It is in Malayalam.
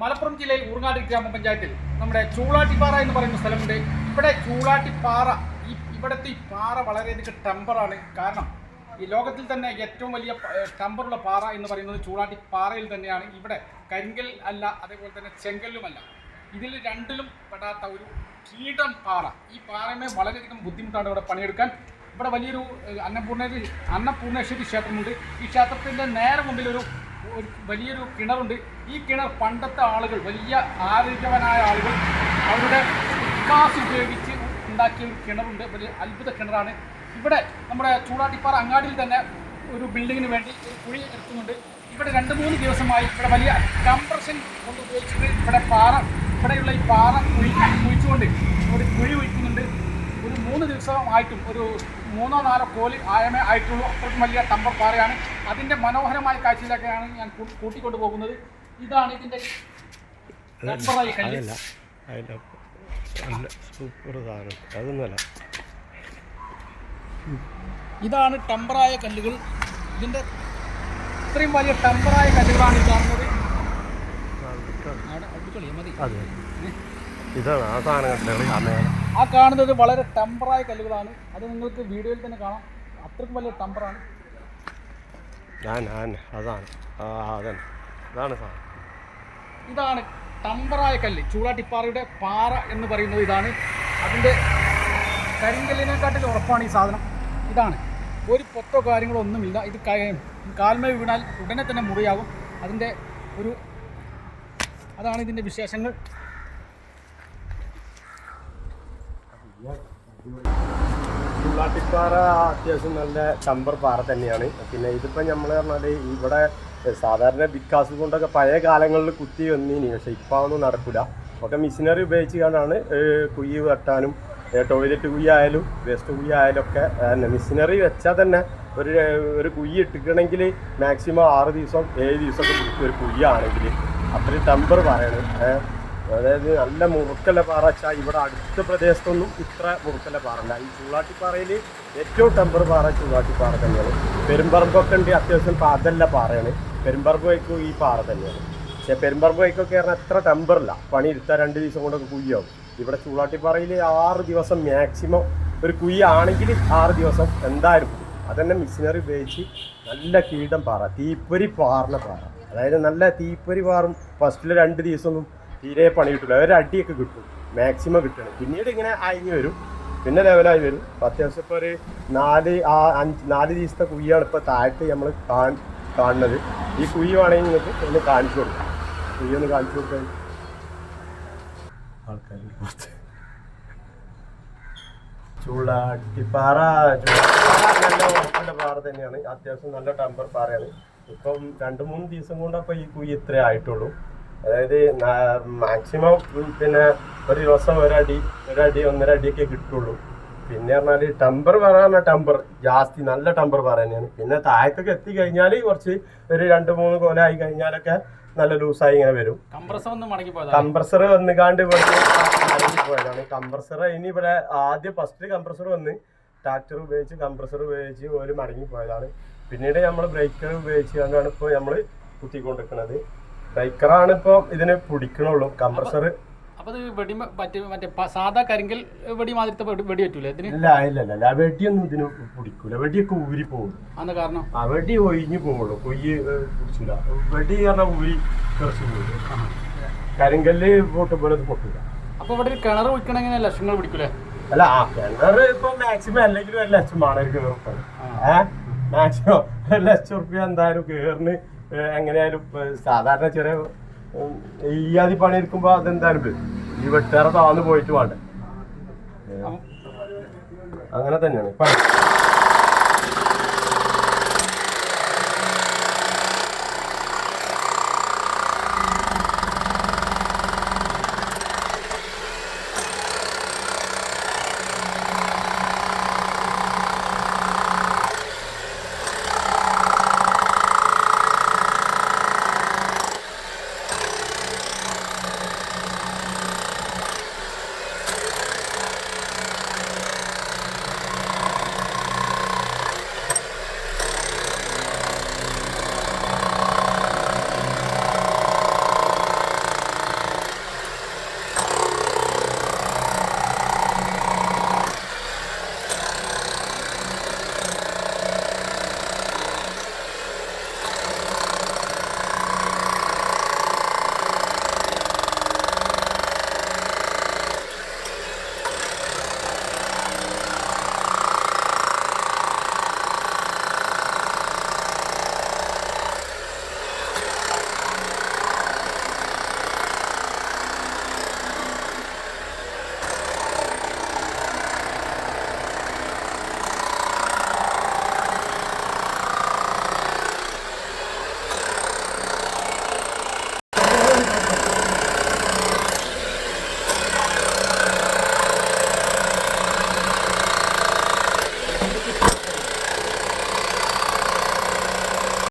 മലപ്പുറം ജില്ലയിൽ ഊർങ്ങാടി ഗ്രാമപഞ്ചായത്തിൽ നമ്മുടെ ചൂളാട്ടിപ്പാറ എന്ന് പറയുന്ന സ്ഥലമുണ്ട്. ഇവിടെ ചൂളാട്ടിപ്പാറ ഈ ഇവിടുത്തെ ഈ പാറ വളരെയധികം ടെമ്പറാണ് കാരണം ഈ ലോകത്തിൽ തന്നെ ഏറ്റവും വലിയ ടെമ്പറുള്ള പാറ എന്ന് പറയുന്നത് ചൂളാട്ടിപ്പാറയിൽ തന്നെയാണ്. ഇവിടെ കരിങ്കൽ അല്ല അതേപോലെ തന്നെ ചെങ്കല്ലുമല്ല ഇതിൽ രണ്ടിലും പെടാത്ത ഒരു കീടം പാറ. ഈ പാറമേ വളരെയധികം ബുദ്ധിമുട്ടാണ് ഇവിടെ പണിയെടുക്കാൻ. ഇവിടെ വലിയൊരു അന്നപൂർണേശ്വരി അന്നപൂർണേശ്വരി ക്ഷേത്രമുണ്ട്. ഈ ക്ഷേത്രത്തിന്റെ നേരെ മുമ്പിൽ ഒരു ഒരു വലിയൊരു കിണറുണ്ട്. ഈ കിണർ പണ്ടത്തെ ആളുകൾ വലിയ ആരോഗ്യവനായ ആളുകൾ അവരുടെ കാസ് ഉപയോഗിച്ച് ഉണ്ടാക്കിയ ഒരു കിണറുണ്ട്. വലിയ അത്ഭുത കിണറാണ്. ഇവിടെ നമ്മുടെ ചൂടാട്ടിപ്പാറ അങ്ങാടിയിൽ തന്നെ ഒരു ബിൽഡിങ്ങിന് വേണ്ടി കുഴി എടുക്കുന്നുണ്ട് ഇവിടെ രണ്ട് മൂന്ന് ദിവസമായി ഇവിടെ വലിയ കംപ്രഷൻ കൊണ്ട് ഉപയോഗിച്ചിട്ട് ഇവിടെ പാറ ഇവിടെയുള്ള ഈ പാറ കുഴി കുഴിച്ചുകൊണ്ട് ഒരു കുഴി ഒഴിക്കുന്നുണ്ട് ഒരു മൂന്ന് ദിവസമായിട്ടും ഒരു മൂന്നോ നാലോ കോലി ആയമേ ആയിട്ടുള്ളൂ. അത്രയ്ക്കും വലിയ ടമ്പർ പാറയാണ്. അതിന്റെ മനോഹരമായ കാഴ്ചയിലൊക്കെയാണ് ഞാൻ കൂട്ടിക്കൊണ്ടു പോകുന്നത്. ഇതാണ് ഇതിന്റെ ടമ്പറായി കല്ല്. നല്ല സൂപ്പർ സാധനം. അതൊന്നുമല്ല ഇതാണ് ടെമ്പറായ കല്ലുകൾ. ഇതിന്റെ ഇത്രയും വലിയ ടെമ്പറായ കല്ലുകളാണ് ഈ കാണുന്നത്. അടുക്കളി മതി. ഇതാണ് ആ സാധനം ആ കാണുന്നത് വളരെ ടെമ്പറായ കല്ലുകളാണ്. അത് നിങ്ങൾക്ക് വീഡിയോയിൽ തന്നെ കാണാം. അത്രയ്ക്കും വലിയ ടെമ്പറാണ്. ഞാൻ ഞാൻ അതാണ്. ആ അതന്നെ. അതാണ് സാധനം. ഇതാണ് ടമ്പറായ കല്ല്. ചൂളാട്ടിപ്പാറയുടെ പാറ എന്ന് പറയുന്നത് ഇതാണ്. അതിന്റെ കരിങ്കല്ലിനെക്കാട്ടിൽ ഉറപ്പാണ് ഈ സാധനം. ഇതാണ്. ഒരു പൊത്തോ കാര്യങ്ങളോ ഒന്നുമില്ല. ഇത് കാൽമേ വീണാൽ ഉടനെ തന്നെ മുറിയാകും. അതിന്റെ ഒരു അതാണ് ഇതിന്റെ വിശേഷങ്ങൾ. ചുള്ളാട്ടിപ്പാറ അത്യാവശ്യം നല്ല ചമ്പർ പാറ തന്നെയാണ്. പിന്നെ ഇതിപ്പോൾ നമ്മൾ പറഞ്ഞാൽ ഇവിടെ സാധാരണ ബിക്കാസ് കൊണ്ടൊക്കെ പഴയ കാലങ്ങളിൽ കുത്തി വന്നീനി. പക്ഷേ ഇപ്പോൾ അതൊന്നും നടക്കില്ല ഒക്കെ മിഷനറി ഉപയോഗിച്ച് കൊണ്ടാണ് കുയ്യ് വെട്ടാനും ടോയ്ലറ്റ് കുഴി ആയാലും വേസ്റ്റ് കുഴി ആയാലും ഒക്കെ മിഷനറി വെച്ചാൽ തന്നെ ഒരു ഒരു കുയ്യ് ഇട്ടിക്കണമെങ്കിൽ മാക്സിമം ആറ് ദിവസം ഏഴ് ദിവസമൊക്കെ പിടിക്കും ഒരു കുയ്യാണെങ്കിൽ അത്രയും ടമ്പർ പറയണം. അതായത് നല്ല മുറുക്കല്ല പാറ. വെച്ചാൽ ഇവിടെ അടുത്ത പ്രദേശത്തൊന്നും ഇത്ര മുറുക്കല്ല പാറല്ല. ഈ ചൂളാട്ടിപ്പാറയിൽ ഏറ്റവും ടെമ്പർ പാറ ചൂളാട്ടിപ്പാറ തന്നെയാണ്. പെരുമ്പറമ്പൊക്കെ ഉണ്ട് അത്യാവശ്യം പാതല്ല പാറയാണ്. പെരുമ്പറമ്പ് വൈക്കും ഈ പാറ തന്നെയാണ്. പക്ഷേ പെരുമ്പറമ്പ് വൈക്കൊക്കെ പറഞ്ഞാൽ എത്ര ടെമ്പറില്ല പണി എടുത്താൽ രണ്ട് ദിവസം കൊണ്ടൊക്കെ കുയ്യാവും ഇവിടെ ചൂളാട്ടിപ്പാറയിൽ ആറ് ദിവസം മാക്സിമം ഒരു കുയ്യാണെങ്കിൽ ആറ് ദിവസം എന്തായാലും അതന്നെ മിഷനറി ഉപയോഗിച്ച് നല്ല കീടം പാറ. തീപ്പൊരി പാറിന പാറ. അതായത് നല്ല തീപ്പൊരി പാറും. ഫസ്റ്റിൽ രണ്ട് ദിവസമൊന്നും തീരെ പണി കിട്ടില്ല ഒരു അടിയൊക്കെ കിട്ടും. മാക്സിമം കിട്ടണം. പിന്നീട് ഇങ്ങനെ അയഞ്ഞു വരും. പിന്നെ ലെവലായി വരും. അത്യാവശ്യം ഇപ്പോൾ ഒരു നാല് ആ അഞ്ച് നാല് ദിവസത്തെ കുയ്യാണ് ഇപ്പോൾ താഴത്ത് നമ്മൾ കാൺ കാണുന്നത്. ഈ കുയ്യ് വേണമെങ്കിൽ നിങ്ങൾക്ക് ഒന്ന് കാണിച്ചു കൊടുക്കാം. കുയ്യ് ഒന്ന് കാണിച്ചു കൊടുക്കാൻ ആൾക്കാർ നല്ല പാറ തന്നെയാണ്. അത്യാവശ്യം നല്ല ടെമ്പർ പാറയാണ്. ഇപ്പം രണ്ട് മൂന്ന് ദിവസം കൊണ്ടപ്പോൾ ഈ കുഴി ഇത്രേ ആയിട്ടുള്ളൂ. അതായത് മാക്സിമം പിന്നെ ഒരു ദിവസം ഒരടി ഒരടി ഒന്നര അടിയൊക്കെ കിട്ടുള്ളൂ. പിന്നെ പറഞ്ഞാൽ ടെമ്പർ പറയാൻ ടെമ്പർ ജാസ്തി നല്ല ടെമ്പർ പാറ തന്നെയാണ്. പിന്നെ താഴത്തൊക്കെ എത്തി കഴിഞ്ഞാൽ കുറച്ച് ഒരു രണ്ട് മൂന്ന് കൊല ആയി കഴിഞ്ഞാലൊക്കെ നല്ല ലൂസായി ഇങ്ങനെ വരും. കംപ്രസർ വന്നുകാണ്ട് അടങ്ങി പോയതാണ്. കംപ്രസർ ഇനി ഇവിടെ ആദ്യം ഫസ്റ്റ് കംപ്രസർ വന്ന് ട്രാക്ടർ ഉപയോഗിച്ച് കംപ്രസർ ഉപയോഗിച്ച് ഒരു മടങ്ങി പോയതാണ്. പിന്നീട് നമ്മൾ ബ്രേക്കർ ഉപയോഗിച്ച് കൊണ്ടാണ് ഇപ്പോൾ നമ്മൾ കുത്തിക്കൊണ്ടിരിക്കുന്നത് ബ്രേക്കറാണ് ഇപ്പൊ ഇതിന് പിടിക്കണുള്ളൂ. കംപ്രസർ അപ്പോൾ വെടി മറ്റേ സാധാ കരിങ്കൽ വെടി മാതിരത്തെ വെടി വെടി ഇതിന്? ഇല്ല ഇല്ല ഇല്ല വെടിയൊന്നും ഇതിന് പിടിക്കൂല. വെടിയൊക്കെ ഊരി പോകും. അന്ന് കാരണം? ആ വെടി ഒഴിഞ്ഞു പോകുള്ളൂ. കൊയ്യ് പിടിച്ചില്ല വെടി കാരണം ഊരി കുറച്ച് പോകും. കരിങ്കല്ല് പൊട്ടുമ്പോൾ അത് പൊട്ടില്ല അപ്പൊ ഇവിടെ ഒരു കിണർ കുഴിക്കണമെങ്കിൽ ലക്ഷങ്ങൾ പിടിക്കൂലേ? അല്ല ആ കിണർ ഇപ്പൊ മാക്സിമം അല്ലെങ്കിലും ഒരു ലക്ഷം ആണ് ഒരു കിണർ ഏഹ് മാക്സിമം ഒരു ലക്ഷം റുപ്യ എന്തായാലും കേറിന് എങ്ങനെയായാലും സാധാരണ ചെറിയ ഈയാതി പണി എടുക്കുമ്പോ അതെന്തായാലും. ഈ വെട്ടേറെ താന്ന് പോയിട്ട് വേണ്ട അങ്ങനെ തന്നെയാണ്